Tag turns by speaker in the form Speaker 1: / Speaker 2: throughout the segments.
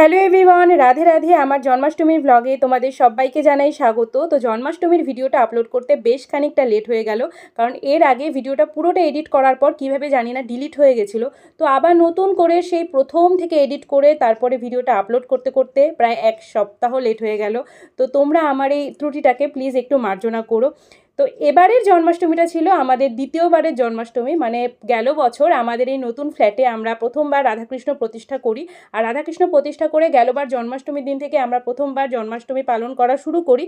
Speaker 1: Hello everyone, Radhe Radhe, আমার জন্মাষ্টমীর ব্লগে তোমাদের সবাইকে জানাই স্বাগত। তো জন্মাষ্টমীর ভিডিওটা আপলোড করতে বেশ খানিকটা লেট হয়ে গেল, কারণ এর আগে ভিডিওটা পুরোটা এডিট করার পর কীভাবে জানি না ডিলিট হয়ে গেছিল। তো আবার নতুন করে সেই প্রথম থেকে এডিট করে তারপরে ভিডিওটা আপলোড করতে করতে প্রায় এক সপ্তাহ লেট হয়ে গেল। তো তোমরা আমার এই ত্রুটিটাকে প্লিজ একটু মার্জনা করো। তো এবারের জন্মাষ্টমীটা ছিল আমাদের দ্বিতীয়বারের জন্মাষ্টমী মানে গেল বছর আমাদের এই নতুন ফ্ল্যাটে আমরা প্রথমবার রাধাকৃষ্ণ প্রতিষ্ঠা করি। আর রাধাকৃষ্ণ প্রতিষ্ঠা করে গেলবার জন্মাষ্টমীর দিন থেকে আমরা প্রথমবার জন্মাষ্টমী পালন করা শুরু করি।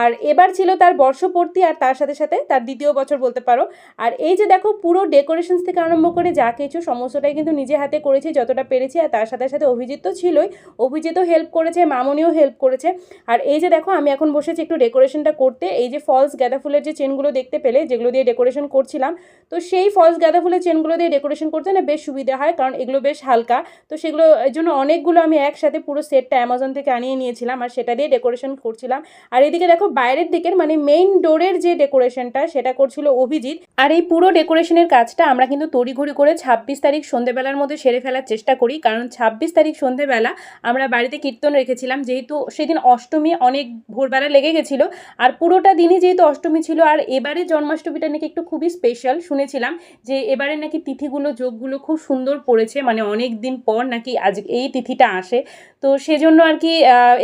Speaker 1: আর এবার ছিল তার বর্ষপূর্তি আর তার সাথে সাথে তার দ্বিতীয় বছর বলতে পারো। আর এই যে দেখো পুরো ডেকোরেশনস থেকে আরম্ভ করে যা কিছু সমস্তটাই কিন্তু নিজে হাতে করেছি, যতটা পেরেছি আর তার সাথে সাথে অভিজিৎ তো ছিলই। অভিজিৎও হেল্প করেছে, মামনিও হেল্প করেছে। আর এই যে দেখো আমি এখন বসেছি একটু ডেকোরেশনটা করতে। এই যে ফলস গাঁদা ফুলের যে চেনগুলো দেখতে পেলে, যেগুলো দিয়ে ডেকোরেশন করছিলাম, তো সেই ফলস গাঁদা ফুলের চেনগুলো দিয়ে ডেকোরেশন করতে না বেশ সুবিধা হয়, কারণ এগুলো বেশ হালকা। তো সেগুলো জন্য অনেকগুলো আমি একসাথে পুরো সেটটা অ্যামাজন থেকে আনিয়ে নিয়েছিলাম আর সেটা দিয়ে ডেকোরেশন করছিলাম। আর এদিকে দেখো বাইরের দিকের মানে মেইন ডোরের যে ডেকোরেশনটা সেটা করছিল অভিজিৎ। আর এই পুরো ডেকোরেশনের কাজটা আমরা কিন্তু তড়িঘড়ি করে ছাব্বিশ তারিখ সন্ধেবেলার মধ্যে সেরে ফেলার চেষ্টা করি, কারণ ছাব্বিশ তারিখ সন্ধেবেলা আমরা বাড়িতে কীর্তন রেখেছিলাম, যেহেতু সেদিন অষ্টমী অনেক ভোরবেলা লেগে গেছিল। আর পুরোটা দিনই যেহেতু অষ্টমী আর এবারে জন্মাষ্টমীটা নাকি একটু খুবই স্পেশাল শুনেছিলাম যে এবারে নাকি তিথিগুলো, যোগগুলো খুব সুন্দর পড়েছে মানে অনেক দিন পর নাকি আজ এই তিথিটা আসে। তো সেজন্য আর কি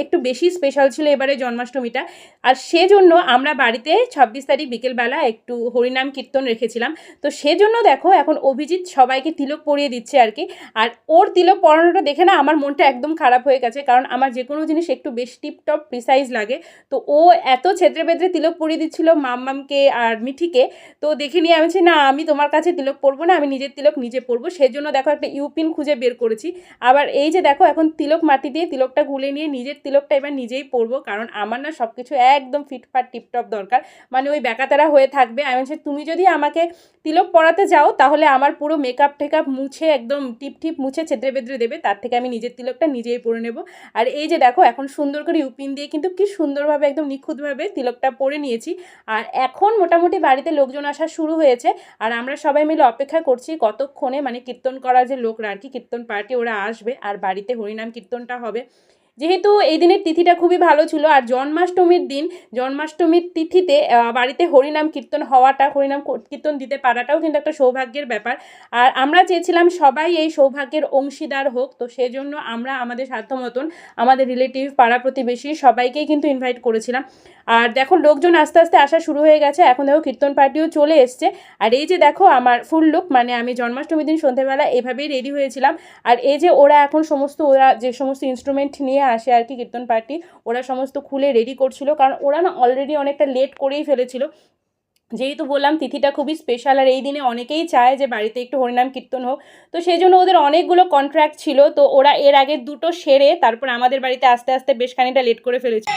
Speaker 1: একটু বেশি স্পেশাল ছিল এবারে জন্মাষ্টমীটা। আর সেজন্য আমরা বাড়িতে ছাব্বিশ তারিখ বিকেলবেলা একটু হরিনাম কীর্তন রেখেছিলাম। তো সেজন্য দেখো, এখন অভিজিৎ সবাইকে তিলক পরিয়ে দিচ্ছে আর কি। আর ওর তিলক পরানোটা দেখে না আমার মনটা একদম খারাপ হয়ে গেছে, কারণ আমার যে কোনো জিনিস একটু বেশ টিপটপ প্রিসাইজ লাগে। তো ও এত ছেত্রে বেত্রে তিলক পরিয়ে দিচ্ছিল মাম্মামকে আর মিঠিকে, তো দেখে নিয়ে আমি না, আমি তোমার কাছে তিলক পরবো না, আমি নিজের তিলক নিজে পরবো। সেজন্য দেখো একটা ইউপিন খুঁজে বের করেছি। আবার এই যে দেখো, এখন তিলক মাটি দিয়ে তিলকটা গুলে নিয়ে নিজের তিলকটা এবার নিজেই পরবো, কারণ আমার না সব কিছু একদম ফিটফাট টিপটপ দরকার। মানে ওই ব্যাকাতারা হয়ে থাকবে। আমি বলছি, তুমি যদি আমাকে তিলক পরাতে যাও, তাহলে আমার পুরো মেকআপ টেকআপ মুছে একদম টিপ টিপ মুছে ছেদ্রে বেদ্রে দেবে। তার থেকে আমি নিজের তিলকটা নিজেই পরে নেব। আর এই যে দেখো, এখন সুন্দর করে ইউপিন দিয়ে কিন্তু কি সুন্দরভাবে, একদম নিখুঁতভাবে তিলকটা পরে নিয়েছি। আর এখন মোটামুটি বাড়িতে লোকজন আসা শুরু হয়েছে আর আমরা সবাই মিলে অপেক্ষা করছি কতক্ষণে মানে কীর্তন করার যে লোকরা আর কি, কীর্তন পার্টি ওরা আসবে আর বাড়িতে হরিনাম কীর্তনটা হবে। যেহেতু এই দিনের তিথিটা খুবই ভালো ছিল, আর জন্মাষ্টমীর দিন, জন্মাষ্টমীর তিথিতে বাড়িতে হরিনাম কীর্তন হওয়াটা, হরিনাম কীর্তন দিতে পারাটাও কিন্তু একটা সৌভাগ্যের ব্যাপার। আর আমরা চেয়েছিলাম সবাই এই সৌভাগ্যের অংশীদার হোক, তো সেজন্য আমরা আমাদের সাধ্য মতন, আমাদের রিলেটিভ, পাড়া প্রতিবেশী সবাইকেই কিন্তু ইনভাইট করেছিলাম। আর দেখো লোকজন আস্তে আস্তে আসা শুরু হয়ে গেছে, এখন দেখো কীর্তন পার্টিও চলে এসছে। আর এই যে দেখো আমার ফুল লুক মানে আমি জন্মাষ্টমীর দিন সন্ধ্যেবেলা এভাবেই রেডি হয়েছিলাম। আর এই যে ওরা এখন সমস্ত, ওরা যে সমস্ত ইনস্ট্রুমেন্ট নিয়ে আসে আর কি কীর্তন পার্টি, ওরা সমস্ত খুলে রেডি করছিল, কারণ ওরা না অলরেডি অনেকটা লেট করেই ফেলেছিল। যেহেতু বললাম তিথিটা খুবই স্পেশাল আর এই দিনে অনেকেই চায় যে বাড়িতে একটু হরিনাম কীর্তন হোক। তো সেই জন্য ওদের অনেকগুলো কন্ট্রাক্ট ছিল, তো ওরা এর আগে দুটো সেরে তারপর আমাদের বাড়িতে আস্তে আস্তে বেশ খানিকটা লেট করে ফেলেছে।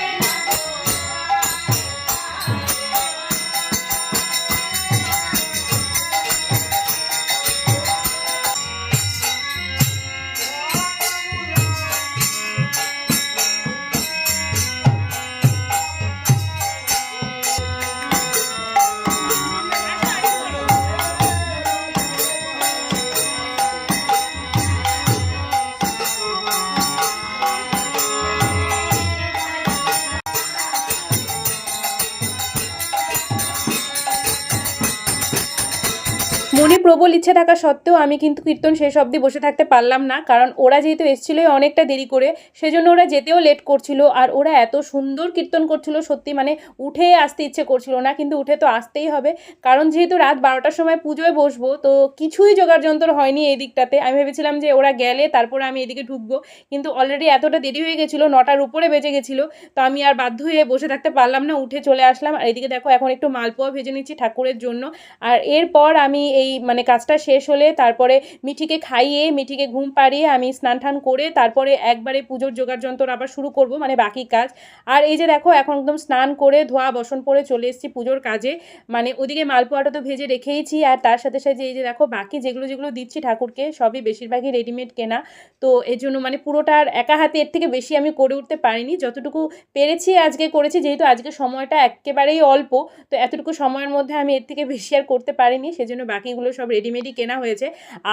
Speaker 1: প্রবল ইচ্ছে থাকা সত্ত্বেও আমি কিন্তু কীর্তন শেষ অবধি বসে থাকতে পারলাম না, কারণ ওরা যেহেতু এসেছিলোই অনেকটা দেরি করে, সেজন্য ওরা যেতেও লেট করছিল আর ওরা এত সুন্দর কীর্তন করছিল সত্যি মানে উঠে আসতে ইচ্ছে করছিল না, কিন্তু উঠে তো আসতেই হবে। কারণ যেহেতু রাত বারোটার সময় পুজোয় বসবো, তো কিছুই জোগাড় যন্ত্র হয়নি এই দিকটাতে। আমি ভেবেছিলাম যে ওরা গেলে তারপরে আমি এদিকে ঢুকবো, কিন্তু অলরেডি এতটা দেরি হয়ে গেছিল, নটার উপরে বেজে গেছিল, তো আমি আর বাধ্য হয়ে বসে থাকতে পারলাম না, উঠে চলে আসলাম। আর এদিকে দেখো, এখন একটু মালপোয়া ভেজে নিচ্ছি ঠাকুরের জন্য। আর এরপর আমি এই মানে কাজটা শেষ হলে তারপরে মিঠিকে খাইয়ে, মিঠিকে ঘুম পাড়িয়ে আমি স্নান টান করে তারপরে একবারে পুজোর জোগাড় যন্ত্র আবার শুরু করব মানে বাকি কাজ। আর এই যে দেখো, এখন একদম স্নান করে ধোয়া, বসন পরে চলে এসেছি পুজোর কাজে। মানে ওদিকে মালপোয়াটা তো ভেজে রেখেইছি, আর তার সাথে সাথে এই যে দেখো, বাকি যেগুলো যেগুলো দিচ্ছি ঠাকুরকে, সবই বেশিরভাগই রেডিমেড কেনা। তো এর জন্য মানে পুরোটা আর একা হাতে এর থেকে বেশি আমি করে উঠতে পারিনি। যতটুকু পেরেছি আজকে করেছি, যেহেতু আজকে সময়টা একেবারেই অল্প, তো এতটুকু সময়ের মধ্যে আমি এর থেকে বেশি আর করতে পারিনি, সেজন্য বাকিগুলো সব রেডিমেডই কেনা হয়েছে।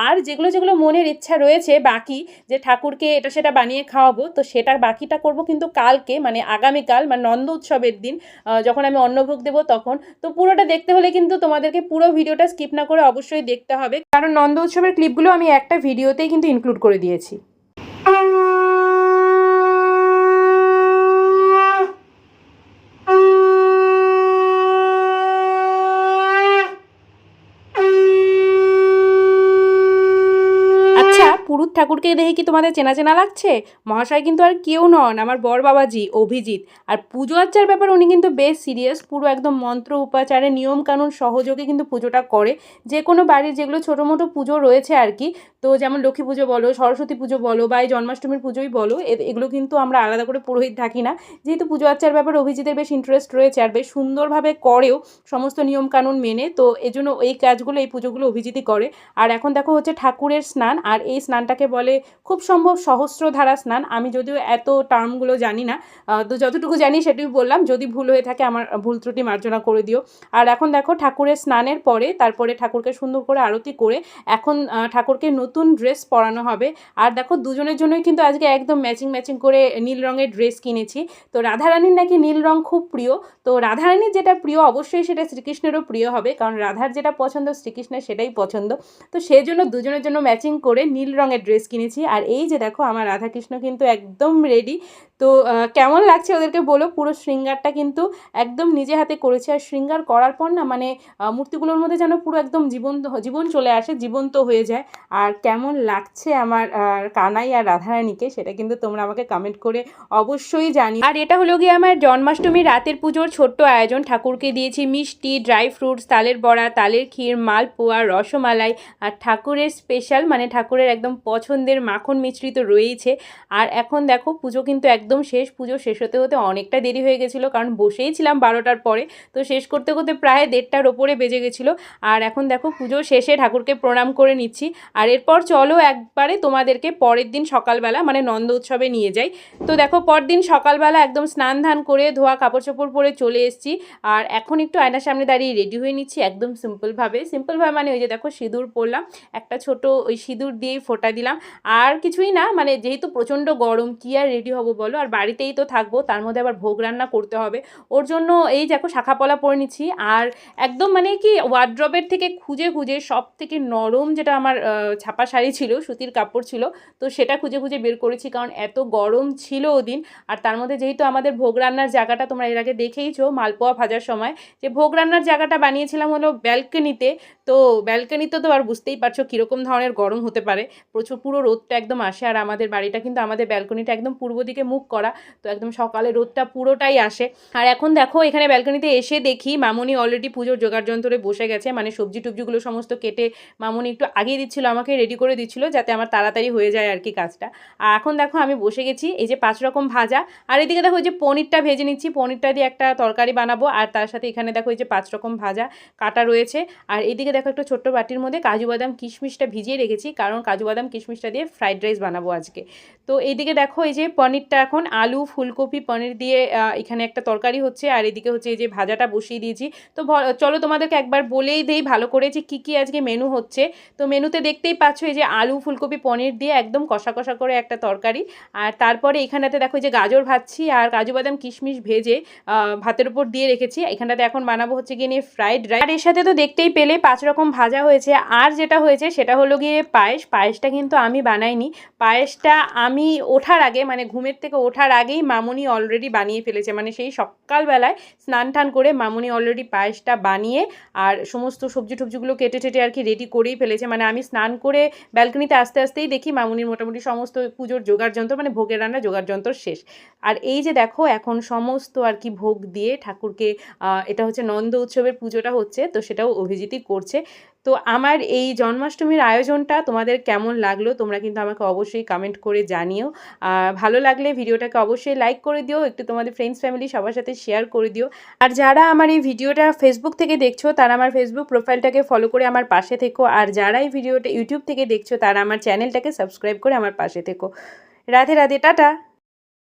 Speaker 1: আর যেগুলো যেগুলো মনের ইচ্ছা রয়েছে বাকি, যে ঠাকুরকে এটা সেটা বানিয়ে খাওয়াবো, তো সেটা বাকিটা করব কিন্তু কালকে মানে আগামীকাল মানে নন্দ উৎসবের দিন যখন আমি অন্নভোগ দেবো তখন। তো পুরোটা দেখতে হলে কিন্তু তোমাদেরকে পুরো ভিডিওটা স্কিপ না করে অবশ্যই দেখতে হবে। কারণ নন্দ উৎসবের ক্লিপগুলো আমি একটা ভিডিওতেই কিন্তু ইনক্লুড করে দিয়েছি আচ্ছা পুরুত ঠাকুরকে দেখে কি তোমাদের চেনা চেনা লাগছে? মহাশয় কিন্তু আর কেউ নন, আমার বর বাবাজি, অভিজিৎ। আর পুজো আর্চার ব্যাপার উনি কিন্তু বেশ সিরিয়াস পুরো একদম মন্ত্র, উপাচারে, নিয়ম কানুন সহযোগে কিন্তু পুজোটা করে। যে কোনো বাড়ির যেগুলো ছোটো মোটো পুজো রয়েছে আর কি, তো যেমন লক্ষ্মী পুজো বলো, সরস্বতী পুজো বলো, বা এই জন্মাষ্টমীর পুজোই বলো এগুলো কিন্তু আমরা আলাদা করে পুরোহিত থাকি না। যেহেতু পুজো আর্চার ব্যাপারে অভিজিতের বেশ ইন্টারেস্ট রয়েছে আর বেশ সুন্দরভাবে করেও সমস্ত নিয়ম কানুন মেনে, তো এজন্য এই কাজগুলো, এই পুজোগুলো অভিজিতই করে। আর এখন দেখো হচ্ছে ঠাকুরের স্নান, আর এই স্নানটাকে বলে, খুব সম্ভব সহস্রধারা স্নান। আমি যদিও এত টার্মগুলো জানি না তো যতটুকু জানি সেটুকু বললাম। যদি ভুল হয়ে থাকে আমার ভুল ত্রুটি মার্জনা করে দিও। আর এখন দেখো ঠাকুরের স্নানের পরে, তারপরে ঠাকুরকে সুন্দর করে আরতি করে এখন ঠাকুরকে নতুন ড্রেস পরানো হবে। আর দেখো দুজনের জন্যই কিন্তু আজকে একদম ম্যাচিং ম্যাচিং করে নীল রঙের ড্রেস কিনেছি। তো রাধারানীর নাকি নীল রং খুব প্রিয়। তো রাধারানীর যেটা প্রিয়, অবশ্যই সেটা শ্রীকৃষ্ণেরও প্রিয় হবে। কারণ রাধার যেটা পছন্দ, শ্রীকৃষ্ণের সেটাই পছন্দ। তো সেই জন্য দুজনের জন্য ম্যাচিং করে নীল রঙের ড্রেস কিনেছি। আর এই যে দেখো, আমার রাধাকৃষ্ণ কিন্তু একদম রেডি তো কেমন লাগছে ওদেরকে বলো? পুরো শৃঙ্গারটা কিন্তু একদম নিজে হাতে করেছে। আর শৃঙ্গার করার পর না মানে মূর্তিগুলোর মধ্যে যেন পুরো একদম জীবন্ত, জীবন চলে আসে, জীবন্ত হয়ে যায়। আর কেমন লাগছে আমার কানাই আর রাধারানীকে, সেটা কিন্তু তোমরা আমাকে কমেন্ট করে অবশ্যই জানি আর এটা হলো গিয়ে আমার জন্মাষ্টমী রাতের পুজোর ছোট্ট আয়োজন। ঠাকুরকে দিয়েছি মিষ্টি ড্রাই ফ্রুটস তালের বড়া, তালের ক্ষীর, মালপোয়া, রসমালাই। আর ঠাকুরের স্পেশাল মানে ঠাকুরের একদম পছন্দের মাখন মিশ্রিত রয়েছে আর এখন দেখো, পুজো কিন্তু একদম শেষ, পুজো শেষ হতে হতে অনেকটা দেরি হয়ে গেছিল, কারণ বসেই ছিলাম বারোটার পরে। তো শেষ করতে করতে প্রায় দেড়টার ওপরে বেজে গেছিল। আর এখন দেখো, পুজো শেষে ঠাকুরকে প্রণাম করে নিচ্ছি। আর এরপর চলো একবারে তোমাদেরকে পরের দিন সকালবেলা মানে নন্দ উৎসবে নিয়ে যাই। তো দেখো, পরদিন সকালবেলা একদম স্নান ধান করে ধোয়া কাপড় চোপড় পরে চলে এসেছি। আর এখন একটু আয়নার সামনে দাঁড়িয়ে রেডি হয়ে নিচ্ছি, একদম সিম্পলভাবে সিম্পলভাবে মানে ওই যে দেখো, সিঁদুর পরলাম। একটা ছোট ওই সিঁদুর দিয়েই ফোটা দিলাম। আর কিছুই না মানে যেহেতু প্রচণ্ড গরম, কি আর রেডি হব বলো? আর বাড়িতেই তো থাকব, তার মধ্যে আবার ভোগ রান্না করতে হবে। ওর জন্য এই দেখো শাখাপলা পরে নিচ্ছি। আর একদম মানে কি ওয়ার্ড্রবের থেকে খুঁজে খুঁজে সব থেকে নরম যেটা আমার ছাপা শাড়ি ছিল, সুতির কাপড় ছিল, তো সেটা খুঁজে খুঁজে বের করেছি কারণ এত গরম ছিল ওদিন। আর তার মধ্যে যেহেতু আমাদের ভোগ রান্নার জায়গাটা তোমরা এর আগে দেখেইছো মালপোয়া ভাজার সময়, যে ভোগ রান্নার জায়গাটা বানিয়েছিলাম হলো ব্যালকনিতে, তো ব্যালকনিতে তো আর বুঝতেই পারছ কীরকম ধরনের গরম হতে পারে, প্রচুর পুরো রোদটা একদম আসে আর আমাদের বাড়িটা কিন্তু আমাদের ব্যালকনিটা একদম পূর্ব দিকে মুখ করা, তো একদম সকালে রোদটা পুরোটাই আসে। আর এখন দেখো, এখানে ব্যালকনিতে এসে দেখি মামুনি অলরেডি পুজোর জোগাড় যন্ত্রে বসে গেছে মানে সবজি টুবজিগুলো সমস্ত কেটে মামুনি একটু আগিয়ে দিচ্ছিল, আমাকে রেডি করে দিচ্ছিল যাতে আমার তাড়াতাড়ি হয়ে যায় আর কি কাজটা। আর এখন দেখো, আমি বসে গেছি, এই যে পাঁচ রকম ভাজা, আর এদিকে দেখো যে পনিরটা ভেজে নিচ্ছি, পনিরটা দিয়ে একটা তরকারি বানাবো, আর তার সাথে এখানে দেখো, এই যে পাঁচ রকম ভাজা কাটা রয়েছে। আর এদিকে দেখো, একটা ছোট্ট বাটির মধ্যে কাজু বাদাম কিশমিশটা ভিজিয়ে রেখেছি, কারণ কাজু বাদাম কিশমিশটা দিয়ে ফ্রাইড রাইস বানাবো আজকে। তো এইদিকে দেখো এই যে পনিরটা এখন, আলু, ফুলকপি, পনির দিয়ে এখানে একটা তরকারি হচ্ছে, আর এদিকে হচ্ছে এই যে ভাজাটা বসিয়ে দিয়েছি। তো চলো তোমাদেরকে একবার বলেই দেই ভালো করে যে কী কী আজকে মেনু হচ্ছে। তো মেনুতে দেখতেই পাচ্ছ এই যে আলু, ফুলকপি, পনির দিয়ে একদম কষা কষা করে একটা তরকারি। আর তারপরে এখানটাতে দেখো যে গাজর ভাজছি, আর কাজু বাদাম কিশমিশ ভেজে ভাতের উপর দিয়ে রেখেছি। এখানটাতে এখন বানাবো হচ্ছে গিয়ে নিয়ে ফ্রাইড রাইস আর এর সাথে তো দেখতেই পেলে পাঁচ রকম ভাজা হয়েছে। আর যেটা হয়েছে সেটা হলো গিয়ে পায়েস। পায়েসটা কিন্তু আমি বানাইনি। পায়েসটা আমি ওঠার আগে মানে ঘুমের থেকে ওঠার আগেই মামুনি অলরেডি বানিয়ে ফেলেছে। মানে সেই সকালবেলায় স্নান টান করে মামুনি অলরেডি পায়েসটা বানিয়ে আর সমস্ত সবজি টবজিগুলো কেটে টেটে আর কি রেডি করেই ফেলেছে। মানে আমি স্নান করে ব্যালকনিতে আস্তে আস্তেই দেখি মামুনির মোটামুটি সমস্ত পুজোর জোগাড় যন্ত্র মানে ভোগের রান্না জোগাড় যন্ত্র শেষ। আর এই যে দেখো, এখন সমস্ত আর কি ভোগ দিয়ে ঠাকুরকে এটা হচ্ছে নন্দ উৎসবের পুজোটা হচ্ছে, তো সেটাও অভিজিৎই করছে। তো আমার এই জন্মাষ্টমীর আয়োজনটা তোমাদের কেমন লাগল তোমরা কিন্তু আমাকে অবশ্যই কমেন্ট করে জানিও। ভালো লাগলে ভিডিওটাকে অবশ্যই লাইক করে দিও, একটু তোমাদের ফ্রেন্ডস ফ্যামিলি সবার সাথে শেয়ার করে দিও। আর যারা আমার এই ভিডিওটা ফেসবুক থেকে দেখছ, তারা আমার ফেসবুক প্রোফাইলটাকে ফলো করে আমার পাশে থেকো। আর যারা এই ভিডিওটা ইউটিউব থেকে দেখছ, তারা আমার চ্যানেলটাকে সাবস্ক্রাইব করে আমার পাশে থেকো। রাধে রাধে, টাটা!